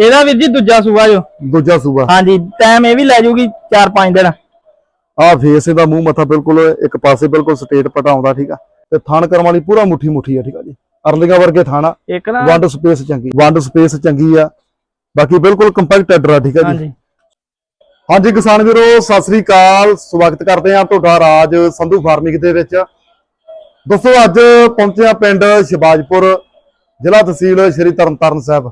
ਇਹਦਾ ਵੀਰ ਜੀ ਦੂਜਾ ਸੂਆ ਜੋ। ਦੂਜਾ ਸੂਬਾ ਹਾਂਜੀ ਟਾਈਮ ਇਹ ਵੀ ਲੈ ਜੂਗੀ 4-5 ਦਿਨ। ਆ ਫੇਸ ਇਹਦਾ ਮੂੰਹ ਮੱਥਾ ਬਿਲਕੁਲ ਇੱਕ ਪਾਸੇ ਬਿਲਕੁਲ ਸਟੇਟ ਪਟਾਉਂਦਾ ਠੀਕ ਆ। ਤੇ ਥਣ ਕਰਮ ਵਾਲੀ ਪੂਰਾ ਮੁੱਠੀ ਮੁੱਠੀ ਆ ਠੀਕ ਆ ਜੀ। ਅਰਲੀਆਂ ਵਰਗੇ ਥਾਣਾ। ਵੰਡ ਸਪੇਸ ਚੰਗੀ। ਵੰਡ ਸਪੇਸ ਚੰਗੀ ਆ। ਬਾਕੀ ਬਿਲਕੁਲ ਕੰਪੈਕਟ ਐਡਰ ਆ ਠੀਕ ਆ ਜੀ। ਹਾਂਜੀ। ਹਾਂਜੀ ਕਿਸਾਨ ਵੀਰੋ ਸਤਿ ਸ੍ਰੀ ਅਕਾਲ। ਸਵਾਗਤ ਕਰਦੇ ਹਾਂ ਤੁਹਾਡਾ ਰਾਜ ਸੰਧੂ ਫਾਰਮਿੰਗ ਦੇ ਵਿੱਚ। ਦੋਸਤੋ ਅੱਜ ਪਹੁੰਚੇ ਹਾਂ ਪਿੰਡ ਸ਼ਿਵਾਜਪੁਰ ਜ਼ਿਲ੍ਹਾ ਤਹਿਸੀਲ ਸ਼੍ਰੀ ਤਰਨਤਾਰਨ ਸਾਹਿਬ।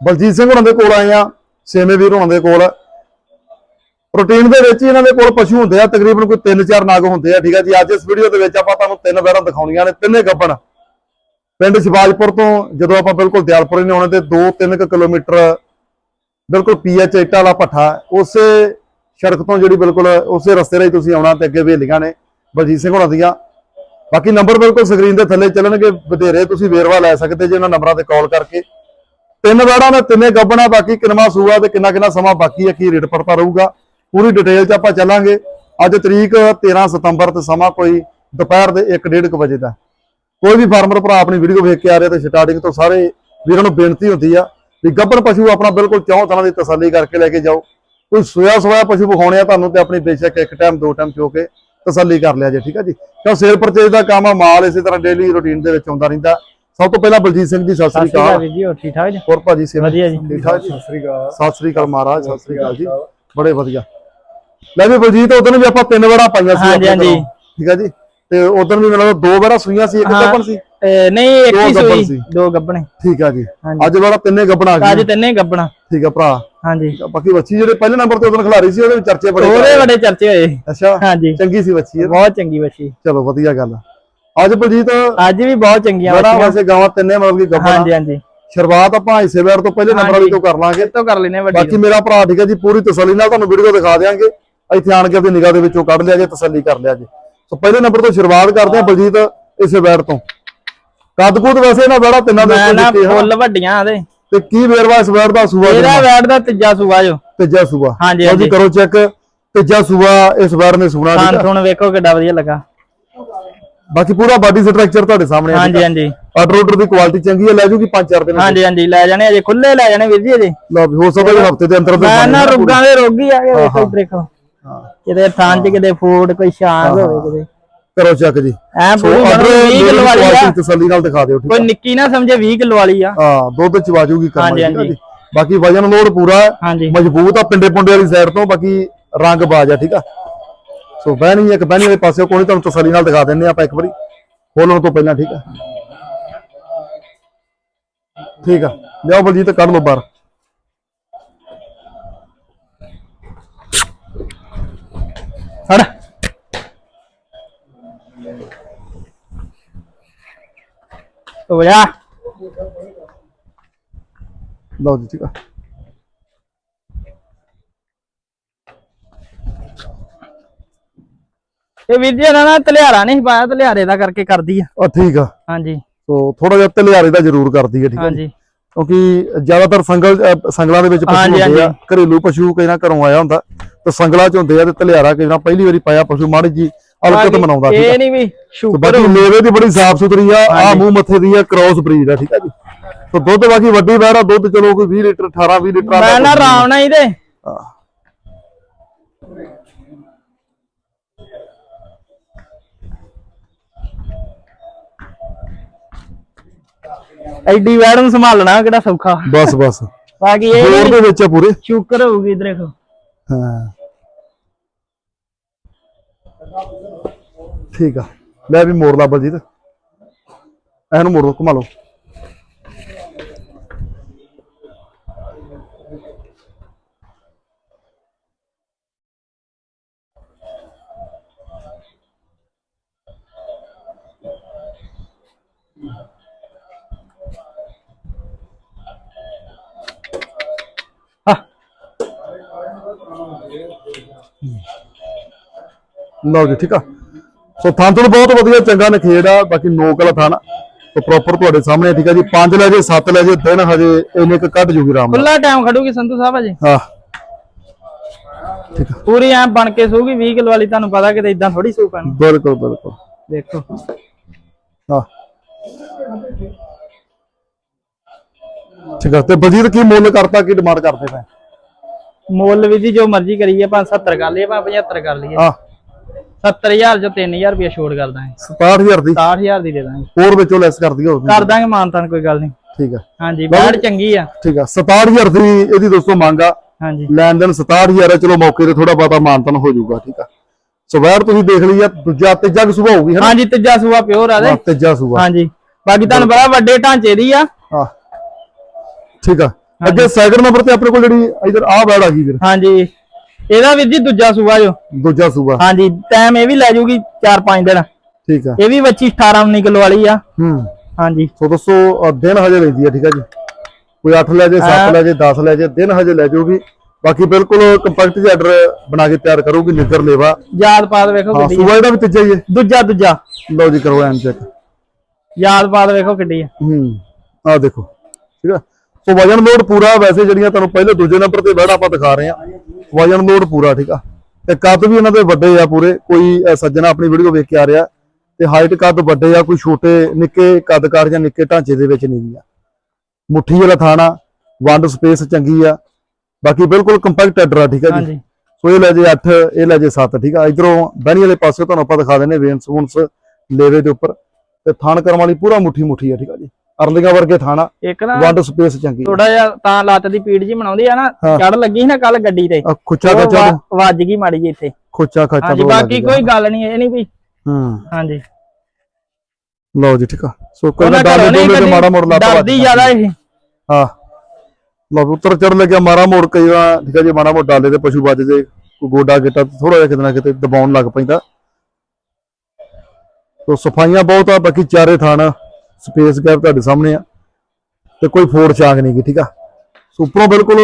ਬਲਜੀਤ ਸਿੰਘ ਹੁਣਾਂ ਦੇ ਕੋਲ ਆਏ ਆ ਛੇਵੇਂ ਵੀਰ ਹੁਣਾਂ ਦੇ ਕੋਲ। ਪ੍ਰੋਟੀਨ ਦੇ ਵਿੱਚ ਹੀ ਇਹਨਾਂ ਦੇ ਕੋਲ ਪਸ਼ੂ ਹੁੰਦੇ ਆ, ਤਕਰੀਬਨ ਕੋਈ 3-4 ਨਾਗ ਹੁੰਦੇ ਆ, ਠੀਕ ਆ ਜੀ। ਅੱਜ ਇਸ ਵੀਡੀਓ ਦੇ ਵਿੱਚ ਆਪਾਂ ਤੁਹਾਨੂੰ ਤਿੰਨ ਵੈਰਾਂ ਦਿਖਾਉਣੀਆਂ ਨੇ, ਤਿੰਨੇ ਗੱਬਣ। ਪਿੰਡ ਸ਼ਿਵਾਜਪੁਰ ਤੋਂ ਜਦੋਂ ਆਪਾਂ ਬਿਲਕੁਲ ਦਿਆਲਪੁਰ ਨੇ ਆਉਣੇ ਤੇ 2-3 ਕਿਲੋਮੀਟਰ ਬਿਲਕੁਲ ਪੀਐਚ ਇੱਟਾ ਵਾਲਾ ਭੱਠਾ, ਉਸੇ ਸੜਕ ਤੋਂ ਜਿਹੜੀ ਬਿਲਕੁਲ ਉਸੇ ਰਸਤੇ ਰਾਹੀਂ ਤੁਸੀਂ ਆਉਣਾ ਤੇ ਅੱਗੇ ਵੇਲੀਆਂ ਨੇ ਬਲਜੀਤ ਸਿੰਘ ਹੋਣਾ ਦੀਆਂ। ਬਾਕੀ ਨੰਬਰ ਬਿਲਕੁਲ ਸਕਰੀਨ ਦੇ ਥੱਲੇ ਚੱਲਣਗੇ, ਵਧੇਰੇ ਤੁਸੀਂ ਵੇਰਵਾ ਲੈ ਸਕਦੇ ਜੇ ਇਹਨਾਂ ਨੰਬਰਾਂ ਤੇ ਕਾਲ ਕਰਕੇ। ਤਿੰਨ ਵਾੜਾਂ ਨੇ ਤਿੰਨੇ ਗੱਬਣਾ, ਬਾਕੀ ਕਿੰਨਾ ਸੂਆ ਤੇ ਕਿੰਨਾ ਕਿੰਨਾ ਸਮਾਂ ਬਾਕੀ ਹੈ ਕੀ ਰੇਟ ਪੜਤਾ ਰਹੂਗਾ। ਪੂਰੀ ਡਿਟੇਲ 'ਚ ਆਪਾਂ ਚੱਲਾਂਗੇ। ਅੱਜ ਤਰੀਕ 13 ਸਤੰਬਰ ਤੇ ਸਮਾਂ ਕੋਈ ਦੁਪਹਿਰ ਦੇ 1:30 ਵਜੇ ਦਾ। ਕੋਈ ਵੀ ਫਾਰਮਰ ਭਰਾ ਆਪਣੀ ਵੀਡੀਓ ਵੇਖ ਕੇ ਆ ਰਿਹਾ ਤੇ ਸਟਾਰਟਿੰਗ ਤੋਂ ਸਾਰੇ ਵੀਰਾਂ ਨੂੰ ਬੇਨਤੀ ਹੁੰਦੀ ਆ ਵੀ ਗੱਭਣ ਪਸ਼ੂ ਆਪਣਾ ਬਿਲਕੁਲ ਚੌਂ ਤਰ੍ਹਾਂ ਦੀ ਤਸੱਲੀ ਕਰਕੇ ਲੈ ਕੇ ਜਾਓ। ਕੋਈ ਸੋਇਆ ਸੋਇਆ ਪਸ਼ੂ ਵਿਖਾਉਣੇ ਆ, ਤੁਹਾਨੂੰ ਤੇ ਆਪਣੀ ਬੇਸ਼ੱਕ ਇੱਕ ਟਾਈਮ ਦੋ ਟਾਈਮ ਚੋ ਕੇ ਤਸੱਲੀ ਕਰ ਲਿਆ ਜੇ, ਠੀਕ ਆ ਜੀ? ਕਿਉਂ ਸੇਲ ਪਰਚੇਜ ਦਾ ਕੰਮ ਆ, ਮਾਲ ਇਸੇ ਤਰ੍ਹਾਂ ਡੇਲੀ ਰੁਟੀਨ ਦੇ ਵਿੱਚ ਆਉਂਦਾ ਰਹਿੰਦਾ। ਸਭ ਤੋਂ ਪਹਿਲਾਂ ਬਲਜੀਤ ਸਿੰਘ ਜੀ ਸਤਿ ਸ੍ਰੀ ਸਤਿ ਸ਼੍ਰੀ ਅਕਾਲ ਜੀ ਹੋਰ ਠੀਕ ਠਾਕ ਜੀ? ਹੋਰ ਭਾਜੀ ਵਧੀਆ ਜੀ। ਠੀਕ ਠਾਕ ਜੀ? ਸਤਿ ਸ੍ਰੀ ਅਕਾਲ। ਸਤਿ ਸ੍ਰੀ ਅਕਾਲ ਮਹਾਰਾਜ ਸਤਿ ਸ੍ਰੀ ਅਕਾਲ ਜੀ। ਬੜੇ ਵਧੀਆ। ਲੈ ਵੀ ਬਲਜੀਤ ਉਦੋਂ ਵੀ ਆਪਾਂ ਤਿੰਨ ਵਾਰਾਂ ਪਾਈਆਂ ਸੀ ਹਾਂਜੀ, ਹਾਂਜੀ। ਠੀਕ ਆ ਜੀ? ਤੇ ਉਦੋਂ ਵੀ ਮੈਨੂੰ ਦੋ ਵਾਰਾਂ ਸੂਈਆਂ ਸੀ ਇੱਕ ਹਾਂ। ਗੱਬਣ ਸੀ? ਨਹੀਂ ਇੱਕ ਹੀ ਸੂਈ। ਦੋ ਗੱਬਣੇ। ਠੀਕ ਆ ਜੀ। ਅੱਜ ਵਾਲਾ ਤਿੰਨੇ ਗੱਬਣਾ ਆ ਅੱਜ ਗਏ ਤਿੰਨੇ ਗੱਬਣਾ। ਠੀਕ ਆ ਭਰਾ। ਹਾਂਜੀ। ਬਾਕੀ ਬੱਚੀ ਜਿਹੜੇ ਪਹਿਲੇ ਨੰਬਰ ਤੇ ਉਦੋਂ ਖਿਲਾਰੀ ਸੀ ਉਹਦੇ ਵਿੱਚ ਚਰਚੇ ਬੜੇ ਉਹਦੇ ਬੜੇ ਚਰਚੇ ਹੋਏ। ਅੱਛਾ। ਹਾਂਜੀ। ਚੰਗੀ ਸੀ ਬੱਚੀ। ਬਹੁਤ ਚੰਗੀ ਬੱਚੀ। ਚਲੋ ਵਧੀਆ ਗੱਲ ਆ। ਅੱਜ ਬਲਜੀਤ ਅੱਜ ਵੀ ਬਹੁਤ ਚੰਗੀਆਂ ਬੜਾ ਵੈਸੇ ਗਾਵਾਂ ਤਿੰਨੇ ਮਤਲਬ ਕਿ ਗੱਬਣਾ ਹਾਂਜੀ ਹਾਂਜੀ। ਸ਼ੁਰੂਆਤ ਆਪਾਂ ਹਿੱਸੇ ਵੇਰ ਤੋਂ ਪਹਿਲੇ ਨੰਬਰ ਵਾਲੀ ਤੋਂ ਕਰ ਲਾਂਗੇ। ਤੋਂ ਕਰ ਲੈਨੇ ਵੱਡੀ ਬਾਕੀ ਮੇਰਾ ਭਰਾ ਠੀਕ ਹੈ ਜੀ ਪੂਰੀ ਤਸੱਲੀ ਨਾਲ ਤੁਹਾਨੂੰ ਵੀਡੀਓ ਦਿਖਾ ਦਿਆਂਗੇ। ਇੱਥੇ ਆਣ ਕੇ ਆਪਣੀ ਨਿਗਾਹ ਦੇ ਵਿੱਚੋਂ ਕੱਢ ਲਿਆ ਜੇ ਤਸੱਲੀ ਕਰ ਲਿਆ ਜੇ। ਸੋ ਪਹਿਲੇ ਨੰਬਰ ਤੋਂ ਸ਼ੁਰੂਆਤ ਕਰਦੇ ਹਾਂ ਬਲਜੀਤ ਇਸੇ ਬੈਟ ਤੋਂ। ਕੱਦ ਕੁੱਦ ਵੈਸੇ ਇਹਨਾਂ ਬੈੜਾ ਤਿੰਨਾਂ ਦੇ ਉੱਤੇ ਨਾ ਦਿੱਤੇ ਫੁੱਲ ਵੱਡੀਆਂ ਇਹਦੇ ਤੇ ਕੀ ਵੇਰਵਾ ਇਸ ਬੈਟ ਦਾ? ਸੂਆ ਇਹਦਾ? ਵੈਟ ਦਾ ਤੀਜਾ ਸੂਆ ਜੋ। ਤੀਜਾ ਸੂਆ। ਹਾਂਜੀ, ਜੀ। ਕਰੋ ਚੈੱਕ। ਤੀਜਾ ਸੂਆ ਇਸ ਬੈਟ ਨੇ ਸੁਣਾ ਦਿੱਤਾ ਥੁਣ ਵੇਖੋ ਕਿੱਡਾ ਵਧੀਆ ਲੱਗਾ। ਬਾਕੀ ਪੂਰਾ ਬਾਡੀ ਸਟਰਕਚਰ ਤੁਹਾਡੇ ਸਾਹਮਣੇ ਆ ਹਾਂਜੀ ਹਾਂਜੀ। ਆਰਡਰ ਆਰਡਰ ਦੀ ਕੁਆਲਿਟੀ ਚੰਗੀ ਹੈ ਲੈ ਜੂਗੀ 5-4 ਦਿਨ ਹਾਂਜੀ ਹਾਂਜੀ ਲੈ ਜਾਣੇ ਅਜੇ ਖੁੱਲੇ ਲੈ ਜਾਣੇ ਵੀਰ ਜੀ ਅਜੇ ਲਓ ਵੀ ਹੋ ਸਕਦਾ ਹਫ਼ਤੇ ਦੇ ਅੰਦਰ ਮੈਂ ਨਾ ਰੁੱਗਾਂ ਦੇ ਰੋਗੀ ਆ ਗਏ ਵੇਖੋ ਹਾਂ। ਦੇਖੋ। ਕਿਤੇ ਥਾਂ ਚ ਕਿਤੇ ਫੂਡ ਕੋਈ ਸ਼ਾਂਗ ਹੋਵੇ ਕਿਤੇ। ਕਰੋ ਚੈੱਕ ਜੀ। ਐ ਪੂਰੀ ਆਰਡਰ ਮਤਲਬ 20 ਕਿਲੋ ਵਾਲੀ ਆ। ਤਸੱਲੀ ਨਾਲ ਦਿਖਾ ਦਿਓ ਠੀਕ ਕੋਈ ਨਿੱਕੀ ਨਾ ਸਮਝੇ 20 ਕਿਲੋ ਵਾਲੀ ਆ। ਹਾਂ ਦੁੱਧ ਚਵਾ ਜੂਗੀ ਕੰਮ ਹਾਂਜੀ, ਠੀਕ ਹੈ। ਜੀ। ਬਾਕੀ ਵਜਨ ਲੋਡ ਪੂਰਾ ਮਜ਼ਬੂਤ ਆ ਪਿੰਡੇ ਪੁੰਡੇ ਵਾਲੀ ਸਾਈਡ ਤੋਂ ਬਾਕੀ ਰੰਗ ਬਾਜ ਆ ਠੀਕ ਆ। ਸੋ ਬਹਿਣੀ ਇੱਕ ਬਹਿਣੀ ਵਾਲੇ ਪਾਸੇ ਕੋਈ ਨੀ, ਤੁਹਾਨੂੰ ਤਸੱਲੀ ਨਾਲ ਦਿਖਾ ਦਿੰਨੇ ਆਪਾਂ ਇੱਕ ਵਾਰੀ। ਖੋਲਣ ਤੋਂ ਪਹਿਲਾਂ ਠੀਕ ਆ। ਠੀਕ ਆ। ਲਿਆਓ ਬਲਜੀਤ ਕੱਢ ਲਓ ਬਾਹਰ। ਹੜ ਹੋ ਜਾ ਲਓ ਜੀ ਠੀਕ ਆ। ਇਹ ਵੀਰ ਜੀ ਇਹਨਾਂ ਨਾਲ ਤਲਿਆਰਾ ਨਹੀਂ ਪਾਇਆ ਤਲਿਆਰੇ ਦਾ ਕਰਕੇ ਕਰਦੀ ਆ। ਉਹ ਠੀਕ ਆ। ਹਾਂਜੀ। ਸੋ ਥੋੜਾ ਜਿਹਾ ਤਲਿਆਰੇ ਦਾ ਜ਼ਰੂਰ ਕਰਦੀ ਹੈ ਠੀਕ ਆ। ਹਾਂਜੀ। ਕਿਉਂਕਿ ਜ਼ਿਆਦਾਤਰ ਸੰਗਲ ਅਹ ਸੰਗਲਾਂ ਦੇ ਵਿੱਚ ਪਸ਼ੂ ਹਾਂਜੀ, ਹੁੰਦੇ ਆ। ਘਰੇਲੂ ਪਸ਼ੂ ਕਈ ਨਾ ਘਰੋਂ ਆਇਆ ਹੁੰਦਾ ਤੇ ਸੰਗਲਾਂ ਚ ਹੁੰਦੇ ਆ ਤੇ ਤਲਿਆਰਾ ਕਈ ਨਾ ਪਹਿਲੀ ਵਾਰੀ ਪਾਇਆ ਪਸ਼ੂ ਮਾੜੀ ਜੀ ਹਲਕਤ ਮਨਾਉਂਦਾ ਠੀਕ ਆ। ਇਹ ਨਹੀਂ ਵੀ ਤੇ ਸ਼ੂਗਰ ਬਾਕੀ ਮੇਵੇ ਦੀ ਬੜੀ ਸਾਫ਼ ਸੁਥਰੀ ਆ ਆ ਮੂੰਹ ਮੱਥੇ ਦੀ ਆ ਕ੍ਰੋਸ ਬਰੀਡ ਆ ਠੀਕ ਆ ਜੀ। ਤੇ ਦੁੱਧ ਬਾਕੀ ਵੱਡੀ ਆ ਦੁੱਧ ਚਲੋ ਕੋਈ 20 ਲੀਟਰ 18 20 ਲੀਟਰ ਮੈਂ ਨਾ ਆਰਾਮ ਨਾਲ ਇਹਦੇ ਐਡੀ ਵੈੜ ਨੂੰ ਸੰਭਾਲਣਾ ਕਿਹੜਾ ਸੌਖਾ। ਬਸ ਬਸ। ਬਾਕੀ ਇਹ ਹੋਰ ਨੀ ਦੇ ਵਿੱਚ ਆ ਪੂਰੇ। ਸ਼ੂਗਰ ਹੋਊਗੀ ਇਧਰ ਦੇਖੋ। ਹਾਂ। ਠੀਕ ਆ। ਲੈ ਵੀ ਮੋੜ ਲਾ ਬਲਜੀਤ। ਇਹਨੂੰ ਮੋੜ ਲਓ ਘੁਮਾ ਲਓ। ਲਓ ਜੀ ਠੀਕ ਆ। ਸੋ ਥਾਂ ਤੋਂ ਬਹੁਤ ਵਧੀਆ ਚੰਗਾ ਨਖੇੜ ਆ ਬਾਕੀ ਨੋਕ ਵਾਲਾ ਥਾਂ ਸੋ ਪ੍ਰੋਪਰ ਤੁਹਾਡੇ ਸਾਹਮਣੇ ਆ, ਠੀਕ ਆ ਜੀ। 5 ਲੈ ਜੇ 7 ਲੈ ਜੇ ਦਿਨ ਹਜੇ ਇੰਨੇ ਕ ਕੱਢ ਜੂਗੀ ਆਰਾਮ ਨਾਲ। ਖੁੱਲਾ ਟਾਈਮ ਖੜੂਗੀ ਸੰਧੂ ਸਾਹਿਬ ਅਜੇ ਹਾਂ। ਪੂਰੀ ਐ ਬਣ ਕੇ ਸੂਗੀ 20 ਕਿਲੋ ਵਾਲੀ ਤੁਹਾਨੂੰ ਪਤਾ ਕਿਤੇ ਇਦਾਂ ਥੋੜੀ ਸੂ ਪੈਣੀ। ਬਿਲਕੁਲ ਬਿਲਕੁਲ। ਦੇਖੋ। ਹਾਂ। ਠੀਕ ਆ ਤੇ ਬਲਜੀਤ ਕੀ ਮੁੱਲ ਕਰਤਾ ਕੀ ਡਿਮਾਂਡ ਕਰਦੇ ਪਏ? ਮੁੱਲ ਵੀ ਜੀ ਜੋ ਮਰਜ਼ੀ ਕਰੀਏ ਭਾਂ 70 ਕਰ ਲਈਏ ਭਾਂ 75 ਕਰ ਲਈਏ। ਆ 70000 ਜੋ 3000 ਰੁਪਏ ਛੋੜ ਕਰ ਦਾਂਗੇ। 67000 ਦੀ? 60000 ਦੀ ਦੇ ਦਾਂਗੇ। ਹੋਰ ਵਿੱਚੋਂ ਲੈਸ ਕਰ ਦਿਓ ਕਰ ਦਾਂਗੇ ਮਾਨਤਾਨ ਕੋਈ ਗੱਲ ਨਹੀਂ। ਠੀਕ ਆ ਹਾਂਜੀ ਬੈੜ ਚੰਗੀ ਆ। ਠੀਕ ਆ 67000 ਦੀ ਇਹਦੀ ਦੋਸਤੋ ਮੰਗ ਆ। ਹਾਂਜੀ। ਲੈਣ ਦੇਣ 67000 ਹੈ ਚਲੋ ਮੌਕੇ ਤੇ ਥੋੜਾ ਬਹੁਤਾ ਮਾਨਤਨ ਹੋ ਜਾਊਗਾ ਠੀਕ ਆ। ਸੋ ਵੈਰ ਤੁਸੀਂ ਦੇਖ ਲਈ ਆ ਦੂਜਾ ਤੀਜਾ ਕਿ ਸੁਭਾ ਹੋਊਗੀ ਹੈ ਹਾਂਜੀ ਤੀਜਾ ਸੂਆ ਪਿਓਰ ਆ ਦੇ। ਤੀਜਾ ਸੁਭਾ ਹਾਂਜੀ। ਬਾਕੀ ਤੁਹਾਨੂੰ ਬੜਾ ਵੱਡੇ ਢਾਂਚੇ ਦੀ ਆ। ਆ ਠੀਕ ਆ। ਅੱਗੇ ਸੈਕਿੰਡ ਨੰਬਰ ਤੇ ਆਪਣੇ ਕੋਲ ਜਿਹੜੀ ਇਧਰ ਆ ਬੈੜ ਆ ਗਈ ਵੀਰ। ਹਾਂਜੀ। ਇਹਦਾ ਵੀਰ ਜੀ ਦੂਜਾ ਸੂਆ ਜੋ। ਦੂਜਾ ਸੁਭਾ ਹਾਂਜੀ ਟਾਈਮ ਇਹ ਵੀ ਲੈ ਜੂਗੀ 4-5 ਦਿਨ। ਠੀਕ ਆ। ਇਹ ਵੀ ਬੱਚੀ 18-19 ਕਿਲੋ ਵਾਲੀ ਆ। ਹੂੰ। ਹਾਂਜੀ। ਸੋ ਦੋਸਤੋ ਦਿਨ ਹਜੇ ਲੈਂਦੀ ਆ ਠੀਕ ਆ ਜੀ? ਕੋਈ 8 ਲੈ ਜੇ 7 ਲੈ ਜੇ 10 ਲੈ ਜੇ ਦਿਨ ਹਜੇ ਲੈ ਜਾਊਗੀ ਬਾਕੀ ਬਿਲਕੁਲ ਕੰਪੈਕਟ ਜਿਹਾ ਆਰਡਰ ਬਣਾ ਕੇ ਤਿਆਰ ਕਰੂਗੀ ਨਿੱਗਰ ਲੇਵਾ। ਯਾਦ ਪਾਦ ਵੇਖੋ ਹਾਂ ਕਿੱਡੀ ਸੂਬਾ ਇਹਦਾ ਵੀ ਤੀਜਾ ਹੀ ਹੈ ਦੂਜਾ ਦੂਜਾ। ਲਓ ਜੀ ਕਰੋ ਐਨ ਚੈੱਕ ਯਾਦ ਪਾਦ ਵੇਖੋ ਕਿੱਡੀ ਆ। ਹੂੰ। ਆ ਦੇਖੋ ਠੀਕ ਆ? ਸੋ ਵਜਨ ਲੋਡ ਪੂਰਾ ਵੈਸੇ ਜਿਹੜੀਆਂ ਤੁਹਾਨੂੰ ਪਹਿਲੇ ਦੂਜੇ ਨੰਬਰ ਤੇ ਬਹਿਣਾ ਆਪਾਂ ਦਿਖਾ ਰਹੇ ਆ ਵਜਨ ਲੋਡ ਪੂਰਾ ਠੀਕ ਆ? ਤੇ ਕੱਦ ਵੀ ਇਹਨਾਂ ਦੇ ਵੱਡੇ ਆ ਪੂਰੇ। ਕੋਈ ਸੱਜਣਾ ਆਪਣੀ ਵੀਡੀਓ ਵੇਖ ਕੇ ਆ ਰਿਹਾ। ਤੇ ਹਾਈਟ ਕੱਦ ਵੱਡੇ ਆ ਕੋਈ ਛੋਟੇ ਨਿੱਕੇ ਕੱਦਕਾਰ ਜਾਂ ਨਿੱਕੇ ਢਾਂਚੇ ਦੇ ਵਿੱਚ ਨਹੀਂ ਆ। ਮੁੱਠੀ ਵਾਲਾ ਥਾਣਾ ਵੰਡ ਸਪੇਸ ਚੰਗੀ ਆ। ਬਾਕੀ ਬਿਲਕੁਲ ਕੰਪੈਕਟ ਆ ਠੀਕ ਆ ਜੀ? ਸੋ ਇਹ ਲੈ ਜੇ 8 ਇਹ ਲੈ ਜੇ 7 ਠੀਕ ਆ? ਇਧਰੋਂ ਬਹਿਣੀ ਵਾਲੇ ਪਾਸੇ ਤੁਹਾਨੂੰ ਆਪਾਂ ਦਿਖਾ ਦਿੰਨੇ ਵੇਨਸ ਵੁਨਸ ਲੇਵੇ ਦੇ ਉੱਪਰ। ਤੇ ਥਾਣ ਕਰਮ ਵਾਲੀ ਪੂਰਾ ਮੁੱਠੀ ਮੁੱਠੀ ਆ ਠੀਕ ਆ ਜੀ? ਅਰਲਿੰਗਾ ਵਰਗੇ ਥਾਣਾ ਇੱਕ ਨਾ ਵੰਡ ਸਪੇਸ ਚੰਗੀ। ਥੋੜਾ ਜਿਹਾ ਤਾਂ ਲੱਤ ਦੀ ਪੀੜ ਜੀ ਬਣਾਉਂਦੀ ਆ ਨਾ। ਚੜ ਲੱਗੀ ਸੀ ਨਾ ਕੱਲ ਗੱਡੀ ਤੇ ਖੁੱਚਾ ਖੱਚਾ ਵੱਜ ਗਈ ਮਾੜੀ ਜੀ ਇੱਥੇ। ਖੁੱਚਾ ਖੱਚਾ ਹਾਂਜੀ ਦੋ ਬਾਕੀ ਕੋਈ ਗੱਲ ਨਹੀਂ ਇਹ ਨਹੀਂ ਵੀ। ਹੂੰ। ਹਾਂਜੀ। ਲਓ ਜੀ ਠੀਕ ਆ। ਸੋ ਕੋਈ ਨਾ ਡੋਲੇ ਤੇ ਮਾੜਾ ਮੋੜ ਲੱਤ ਡਰਦੀ ਜ਼ਿਆਦਾ ਇਹ। ਹਾਂ। ਲਓ ਉੱਤਰ ਚੜ ਲੱਗਿਆ ਮਾਰਾ ਮੋੜ ਕਈ ਵਾਰ ਠੀਕ ਆ ਜੀ ਮਾੜਾ ਮੋੜ ਡਾਲੇ ਤੇ ਪਸ਼ੂ ਵੱਜ ਜੇ ਕੋਈ ਗੋਡਾ ਗਿੱਟਾ ਥੋੜਾ ਜਿਹਾ ਕਿਤੇ ਨਾ ਕਿਤੇ ਦਬਾਉਣ ਲੱਗ ਪੈਂਦਾ। ਸੋ ਸਫਾਈਆਂ ਬਹੁਤ ਆ ਬਾਕੀ ਚਾਰੇ ਥਾਣ ਸਪੇਸ ਗੈਪ ਤੁਹਾਡੇ ਸਾਹਮਣੇ ਆ ਤੇ ਕੋਈ ਫੋੜ ਚਾਂਗ ਨਹੀਂ ਗੀ ਠੀਕ ਆ? ਸੋ ਉੱਪਰੋਂ ਬਿਲਕੁਲ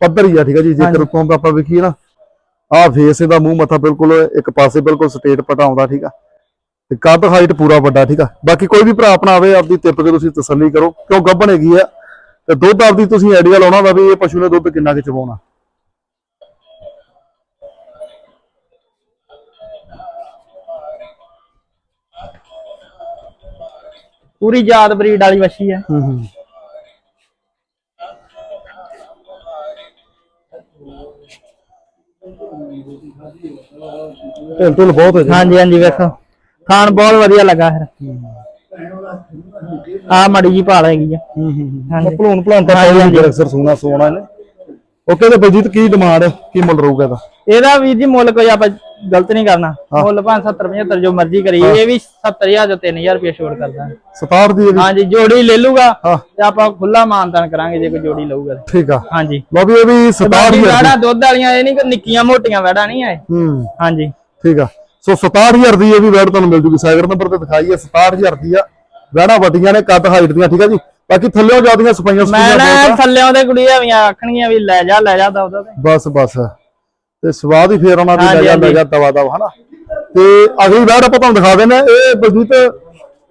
ਪੱਧਰ ਹੀ ਆ ਠੀਕ ਆ ਜੀ ਜੇਕਰ ਉੱਪਰੋਂ ਆਪਾਂ ਵੇਖੀਏ ਨਾ ਆਹ ਫੇਸ ਇਹਦਾ ਮੂੰਹ ਮੱਥਾ ਬਿਲਕੁਲ ਇੱਕ ਪਾਸੇ ਬਿਲਕੁਲ ਸਟੇਟ ਪਟਾ ਆਉਂਦਾ ਠੀਕ ਆ? ਤੇ ਕੱਦ ਹਾਈਟ ਪੂਰਾ ਵੱਡਾ ਠੀਕ ਆ? ਬਾਕੀ ਕੋਈ ਵੀ ਭਰਾ ਆਪਣਾ ਆਵੇ ਆਪਦੀ ਟਿੱਪ ਕੇ ਤੁਸੀਂ ਤਸੱਲੀ ਕਰੋ ਕਿਉਂ ਗੱਭਣ ਹੈਗੀ ਆ ਤੇ ਦੁੱਧ ਆਪਦੀ ਤੁਸੀਂ ਆਈਡੀਆ ਲਾਉਣਾ ਦਾ ਵੀ ਇਹ ਪਸ਼ੂ ਨੇ ਦੁੱਧ ਕਿੰਨਾ ਕਿ ਚਵਾਉਣਾ ਪੂਰੀ ਯਾਦ ਬਰੀਡ ਵਾਲੀ ਵੱਛੀ ਆ। ਹੂੰ ਹੂੰ। ਢਿੱਲ ਢੁੱਲ ਬਹੁਤ ਹੋ ਜੀ ਹਾਂਜੀ ਹਾਂਜੀ ਵੇਖੋ। ਖਾਣ ਬਹੁਤ ਵਧੀਆ ਲੱਗਾ ਫਿਰ। ਆ ਮੜੀ ਜੀ ਭਾਲ ਹੈਗੀ ਆ। ਹੂੰ ਹੂੰ ਹਾਂਜੀ। ਭਲੂਣ ਭਲੂਣ ਤਾਂ ਹਾਂਜੀ, ਪਾਉਂਦੇ ਹਾਂਜੀ। ਅਕਸਰ ਸੋਨਾ ਸੋਨਾ ਓਕੇ ਤੇ ਬਲਜੀਤ ਕੀ ਡਿਮਾਂਡ ਕੀ ਮੁੱਲ ਰਹੂਗਾ ਇਹਦਾ? ਇਹਦਾ ਵੀਰ ਜੀ ਮੁੱਲ ਕੋਈ ਆਪਾਂ ਗਲਤ ਨਹੀਂ ਕਰਨਾ। ਮੁੱਲ ਭਾਂ 70 75 ਜੋ ਮਰਜ਼ੀ ਕਰੀਏ ਇਹ ਵੀ 70000 ਜੋ 3000 ਰੁਪਏ ਛੋੜ ਕਰਦਾ। 67 ਦੀ ਹਾਂਜੀ ਜੋੜੀ ਲੈ ਲੂਗਾ ਤੇ ਆਪਾਂ ਖੁੱਲਾ ਮਾਨਦਾਨ ਕਰਾਂਗੇ ਜੇ ਕੋਈ ਜੋੜੀ ਲਊਗਾ। ਠੀਕ ਆ। ਹਾਂਜੀ। ਲਓ ਵੀ ਇਹ ਵੀ 67 ਬਾਕੀ ਦੀ ਵੜਾ ਦੁੱਧ ਵਾਲੀਆਂ ਇਹ ਨਹੀਂ ਕਿ ਨਿੱਕੀਆਂ ਮੋਟੀਆਂ ਵੜਾ ਨਹੀਂ ਆਏ ਹੂੰ। ਹਾਂਜੀ। ਠੀਕ ਆ। ਸੋ 67000 ਦੀ ਇਹ ਵੀ ਵੈਟ ਤੁਹਾਨੂੰ ਮਿਲ ਜੂਗੀ। ਸਾਈਗਰ ਨੰਬਰ ਤੇ ਦਿਖਾਈ ਹੈ 67000 ਦੀ ਆ। ਵੈੜਾ ਵੱਡੀਆਂ ਨੇ ਕੱਦ ਹਾਈਟ ਦੀਆਂ ਠੀਕ ਆ ਜੀ? ਬਾਕੀ ਥੱਲੇੋਂ ਜਾਂਦੀਆਂ ਸਪਾਈਆਂ ਮੈਂ ਸਪਾਈਆਂ ਨਾ ਬਹੁਤ ਆ। ਥੱਲਿਆਂ ਦੇ ਕੁੜੀਆਂ ਵੀ ਆਖਣਗੀਆਂ ਵੀ ਲੈ ਜਾ ਲੈ ਜਾ ਦਵ ਦਵ ਬਸ ਬਸ। ਤੇ ਸਵਾਦ ਹੀ ਫੇਰ ਉਹਨਾਂ ਦੀ ਲੈ ਜਾ ਲੈ ਹਾਂਜੀ। ਜਾ ਦਵਾ ਦਵਾ ਹਨਾ? ਤੇ ਅਗਲੀ ਵੈੜ ਆਪਾਂ ਤੁਹਾਨੂੰ ਦਿਖਾ ਦਿੰਦੇ ਇਹ ਬਲਜੀਤ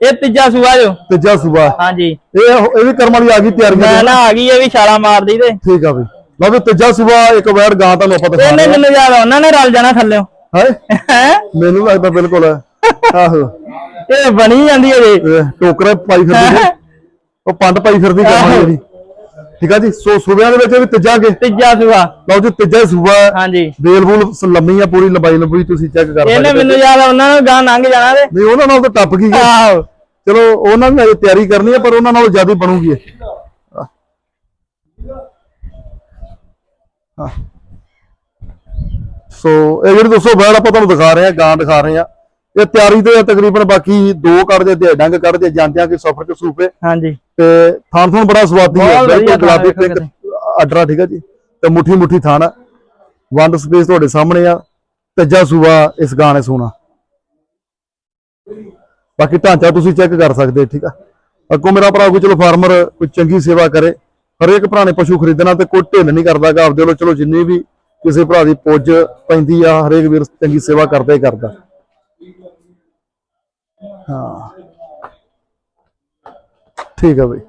ਇਹ ਤੀਜਾ ਸੂਆ ਜੋ। ਤੀਜਾ ਸੂਬਾ ਹਾਂਜੀ। ਇਹ ਇਹ ਵੀ ਕਰਮ ਵਾਲੀ ਆ ਗਈ ਤਿਆਰੀਆਂ ਮੈਂ ਦੀ। ਨਾ ਆ ਗਈ ਇਹ ਵੀ ਛਾਲਾ ਮਾਰਦੀ ਤੇ। ਠੀਕ ਆ ਬਈ ਲਓ ਵੀ ਤੀਜਾ ਸੂਬਾ ਇੱਕ ਵੈੜ ਗਾਂ ਤੁਹਾਨੂੰ ਆਪਾਂ ਦਿਖਾ ਇਹਨੇ ਮੈਨੂੰ ਯਾਦ ਉਹਨਾਂ ਨੇ ਰਲ ਜਾਣਾ ਥੱਲਿਓ। ਹੈ? ਮੈਨੂੰ ਲੱਗਦਾ ਬਿਲਕੁਲ। ਆਹੋ। ਇਹ ਬਣੀ ਜਾਂਦੀ ਹੈ ਜੀ। ਟੋਕਰਾ ਪਾਈ ਫਿਰਦੀ ਉਹ ਪੰਡ ਪਾਈ ਫਿਰਦੀ ਕਰਮ ਜਿਹੜੀ ਠੀਕ ਆ ਜੀ? ਸੋ ਸੂਬਿਆਂ ਦੇ ਵਿੱਚ ਵੀ ਤੀਜਾ ਕੇ ਤੀਜਾ ਸੂਆ ਲਓ ਜੀ ਤੀਜਾ ਸੂਬਾ। ਹਾਂਜੀ। ਬੇਲ ਬੂਲ ਸ- ਲੰਮੀ ਆ ਪੂਰੀ ਲੰਬਾਈ ਲੰਬੀ ਤੁਸੀਂ ਚੈੱਕ ਕਰ ਇਹਨੇ ਸਕਦੇ ਮੈਨੂੰ ਯਾਦ ਉਹਨਾਂ ਨੂੰ ਗਾਂ ਲੰਘ ਜਾਣਾ ਤੇ। ਨਹੀਂ ਉਹਨਾਂ ਨਾਲ ਤਾਂ ਟੱਪ ਗਈ ਆਹੋ। ਚਲੋ ਉਹਨਾਂ ਨੇ ਅਜੇ ਤਿਆਰੀ ਕਰਨੀ ਹੈ ਪਰ ਉਹਨਾਂ ਨਾਲੋਂ ਜ਼ਿਆਦਾ ਬਣੂਗੀ। ਸੋ ਇਹ ਜਿਹੜੀ ਦੋਸਤੋ ਬੈਲ ਆਪਾਂ ਤੁਹਾਨੂੰ ਦਿਖਾ ਰਹੇ ਆ ਗਾਂ ਦਿਖਾ ਰਹੇ ਆ ਇਹ ਤਿਆਰੀ ਤੇ ਆ ਤਕਰੀਬਨ ਬਾਕੀ ਦੋ ਕੱਢਦੇ ਤੇ ਡੰਗ ਕੱਢਦੇ ਜਾਂਦਿਆਂ ਕਿ ਸਫਰ ਚ ਸੂਪੇ ਹਾਂਜੀ। ਤੇ ਥਾਣ ਥਾਣ ਬੜਾ ਸਵਾਦੀ ਹੈ ਬਿਲਕੁਲ ਗੁਲਾਬੀ ਤੇ ਅਡਰਾ ਠੀਕ ਹੈ ਜੀ। ਤੇ ਮੁੱਠੀ ਮੁੱਠੀ ਆ। ਵੰਡ ਸਪੇਸ ਤੁਹਾਡੇ ਸਾਹਮਣੇ ਆ। ਤੀਜਾ ਸੂਆ ਇਸ ਗਾਂ ਨੇ ਸੋਨਾ ਬਾਕੀ ਢਾਂਚਾ ਤੁਸੀਂ ਚੈੱਕ ਕਰ ਸਕਦੇ ਠੀਕ ਆ। ਅੱਗੋਂ ਮੇਰਾ ਭਰਾ ਕੋਈ ਚਲੋ ਫਾਰਮਰ ਕੋਈ ਚੰਗੀ ਸੇਵਾ ਕਰੇ। ਹਰੇਕ ਭਰਾ ਨੇ ਪਸ਼ੂ ਖਰੀਦਣਾ ਤੇ ਕੋਈ ਢਿੱਲ ਨਹੀਂ ਕਰਦਾ ਗਾ ਆਪਦੇ ਵੱਲੋਂ। ਚਲੋ ਜਿੰਨੀ ਵੀ ਕਿਸੇ ਭਰਾ ਦੀ ਪੁੱਜ ਪੈਂਦੀ ਆ ਹਰੇਕ ਵੀਰ ਚੰਗੀ ਸੇਵਾ ਕਰਦਾ ਹੀ ਕਰਦਾ। ਹਾਂ। ਠੀਕ ਆ ਬਈ।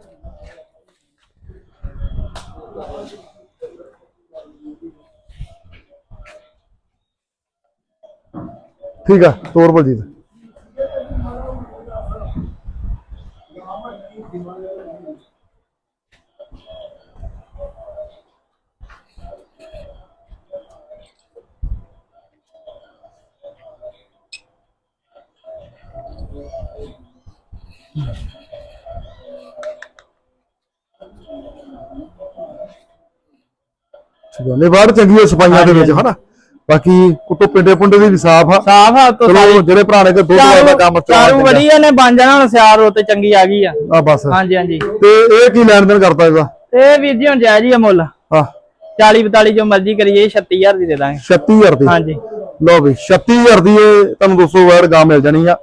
ਠੀਕ ਆ ਤੋਰ ਬਲਜੀਤ। ਠੀਕ ਹੈ ਨਿਵਾੜ ਚੰਗੀ ਹੈ ਸਫਾਈਆਂ ਦੇ ਵਿੱਚ ਹਨਾ? ਬਾਕੀ ਕੁੱਤੋਂ ਪਿੰਡੇ ਪੁੰਡੇ ਦੀ ਵੀ ਸਾਫ਼ ਆ। ਸਾਫ਼ ਆ ਤੋਂ ਚਲੋ ਜਿਹੜੇ ਭਰਾ ਨੇ ਕਿ ਦੁੱਧ ਵਾਲਾ ਕੰਮ ਚਾਰੂ ਚਲਾ ਬੜੀ ਇਹਨੇ ਬਣ ਜਾਣਾ ਹੁਣ ਸਿਆਰ ਰੋਤੇ ਚੰਗੀ ਆ ਗਈ ਆ। ਆ ਬਸ। ਹਾਂਜੀ ਹਾਂਜੀ। ਤੇ ਇਹ ਕੀ ਲੈਣ ਦੇਣ ਕਰਦਾ ਇਹਦਾ? ਤੇ ਇਹ ਵੀਰ ਜੀ ਹੁਣ ਜਾਇਜ਼ ਹੀ ਆ ਮੁੱਲ। ਹਾਂ। 40 42 ਜੋ ਮਰਜ਼ੀ ਕਰੀਏ 36000 ਦੀ ਦੇ ਦਾਂਗੇ। 36000 ਦੀ? ਹਾਂਜੀ। ਲਓ ਵੀ 36000 ਦੀ ਇਹ ਤੁਹਾਨੂੰ 200 ਵੈਰ ਗਾਂ ਮਿਲ ਜਾਣੀ ਆ।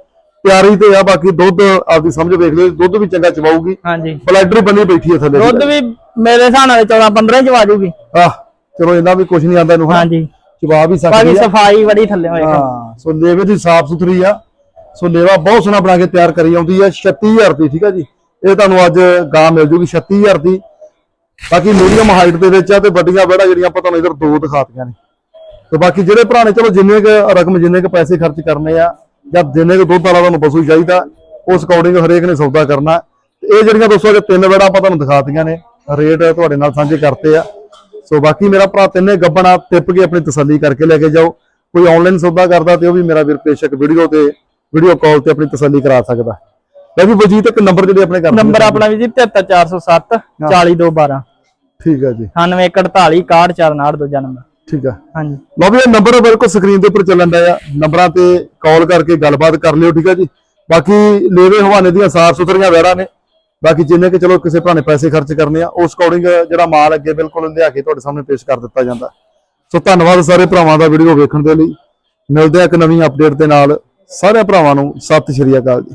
ਪਿਆਰੀ ਤੇ ਆ ਬਾਕੀ ਦੁੱਧ ਆਪਦੀ ਸਮਝ ਵੇਖ ਲਿਓ ਦੁੱਧ ਵੀ ਚੰਗਾ ਚਵਾਊਗੀ ਹਾਂਜੀ। ਬਲੈਡਰ ਬੰਨੀ ਬੈਠੀ ਹੈ ਥੱਲੇ ਦੁੱਧ ਵੀ ਮੇਰੇ ਹਿਸਾਬ ਨਾਲ 14 15 ਚ ਵਾਜੂਗੀ ਆਹ ਚਲੋ ਇਹਨਾਂ ਵੀ ਕੁਝ ਨਹੀਂ ਆਂਦਾ ਇਹਨੂੰ ਹਨਾ। ਹਾਂਜੀ। ਚਵਾ ਵੀ ਬਾਕੀ ਸਕਦੀ ਆ। ਸਫ਼ਾਈ ਬੜੀ ਥੱਲੇ ਹੋਏਗਾ ਹਾਂ ਸੋ ਲੇਵੇ ਦੀ ਸਾਫ਼ ਸੁਥਰੀ ਆ। ਸੋ ਲੇਵਾ ਬਹੁਤ ਸੋਹਣਾ ਬਣਾ ਕੇ ਤਿਆਰ ਕਰੀ ਆਉਂਦੀ ਆ 36000 ਦੀ ਠੀਕ ਆ ਜੀ। ਇਹ ਤੁਹਾਨੂੰ ਅੱਜ ਗਾਂ ਮਿਲ ਜੂਗੀ 36000 ਦੀ। ਬਾਕੀ ਮੀਡੀਅਮ ਹਾਈਟ ਦੇ ਵਿੱਚ ਆ ਤੇ ਵੱਡੀਆਂ ਬੜਾ ਜਿਹੜੀਆਂ ਆਪਾਂ ਤੁਹਾਨੂੰ ਇਧਰ ਦੋ ਦਿਖਾਤੀਆਂ ਨੇ। ਤੇ ਬਾਕੀ ਜਿਹੜੇ ਭਰਾ ਨੇ ਚਲੋ ਜਿੰਨੇ ਕ ਰਕਮ ਜਿੰਨੇ ਕ ਪੈਸੇ ਖਰਚ ਕਰਨੇ ਆ ਜਾਂ ਜਿੰਨੇ ਕ ਦੁੱਧ ਵਾਲਾ ਤੁਹਾਨੂੰ ਪਸ਼ੂ ਚਾਹੀਦਾ ਉਸ ਅਕੋਰਡਿੰਗ ਹਰੇਕ ਨੇ ਸੌਦਾ ਕਰਨਾ। ਇਹ ਜਿਹੜੀਆਂ ਦੋਸਤੋ ਅਜੇ ਤਿੰਨ ਬੜਾ ਆਪਾਂ ਤੁਹਾਨੂੰ ਦਿਖਾਤੀਆਂ ਨੇ ਰੇਟ ਤੁਹਾਡੇ ਨਾਲ ਸਾਂਝੇ ਕਰਤੇ ਆ। ਸੋ ਬਾਕੀ ਮੇਰਾ ਭਰਾ ਤਿੰਨੇ ਗੱਬਣਾ ਟਿੱਪ ਕੇ ਆਪਣੀ ਤਸੱਲੀ ਕਰਕੇ ਲੈ ਕੇ ਜਾਓ। ਕੋਈ ਆਨਲਾਈਨ ਸੌਦਾ ਕਰਦਾ ਤੇ ਉਹ ਵੀ ਮੇਰਾ ਵੀਰ ਬੇਸ਼ੱਕ ਵੀਡੀਓ ਤੇ ਵੀਡੀਓ ਕਾਲ ਤੇ ਆਪਣੀ ਤਸੱਲੀ ਕਰਾ ਸਕਦਾ। ਲੈ ਵੀ ਬਲਜੀਤ ਇੱਕ ਨੰਬਰ ਜਿਹੜੇ ਆਪਣੇ ਕਰ ਦਿਓ। ਨੰਬਰ ਆਪਣਾ ਵੀ ਜੀ 73407 40212 ਠੀਕ ਹੈ ਜੀ। 9148 6149 ਦੂਜਾ ਨੰਬਰ ਠੀਕ ਹੈ ਹਾਂਜੀ। ਲਓ ਵੀ ਇਹ ਨੰਬਰ ਬਿਲਕੁਲ ਸਕਰੀਨ ਦੇ ਉੱਪਰ ਚੱਲਣ ਦਾ ਆ। ਨੰਬਰਾਂ ਤੇ ਕਾਲ ਕਰਕੇ ਗੱਲਬਾਤ ਕਰ ਲਿਓ ਠੀਕ ਹੈ ਜੀ। ਬਾਕੀ ਲੇਵੇ ਹਵਾਨੇ ਦੀਆਂ ਸਾਫ਼ ਸੁਥਰੀਆਂ ਵੈੜਾਂ ਨੇ। ਬਾਕੀ ਜਿੰਨੇ ਕਿ ਚਲੋ ਕਿਸੇ ਭਰਾ ਨੇ ਪੈਸੇ ਖਰਚ ਕਰਨੇ ਆ ਉਸ ਅਕੋਰਡਿੰਗ ਜਿਹੜਾ ਮਾਲ ਅੱਗੇ ਬਿਲਕੁਲ ਲਿਆ ਕੇ ਤੁਹਾਡੇ ਸਾਹਮਣੇ ਪੇਸ਼ ਕਰ ਦਿੱਤਾ ਜਾਂਦਾ। ਸੋ ਧੰਨਵਾਦ ਸਾਰੇ ਭਰਾਵਾਂ ਦਾ ਵੀਡੀਓ ਵੇਖਣ ਦੇ ਲਈ। ਮਿਲਦੇ ਆ ਇੱਕ ਨਵੀਂ ਅਪਡੇਟ ਦੇ ਨਾਲ। ਸਾਰੇ ਭਰਾਵਾਂ ਨੂੰ ਸਤਿ ਸ਼੍ਰੀ ਅਕਾਲ ਜੀ।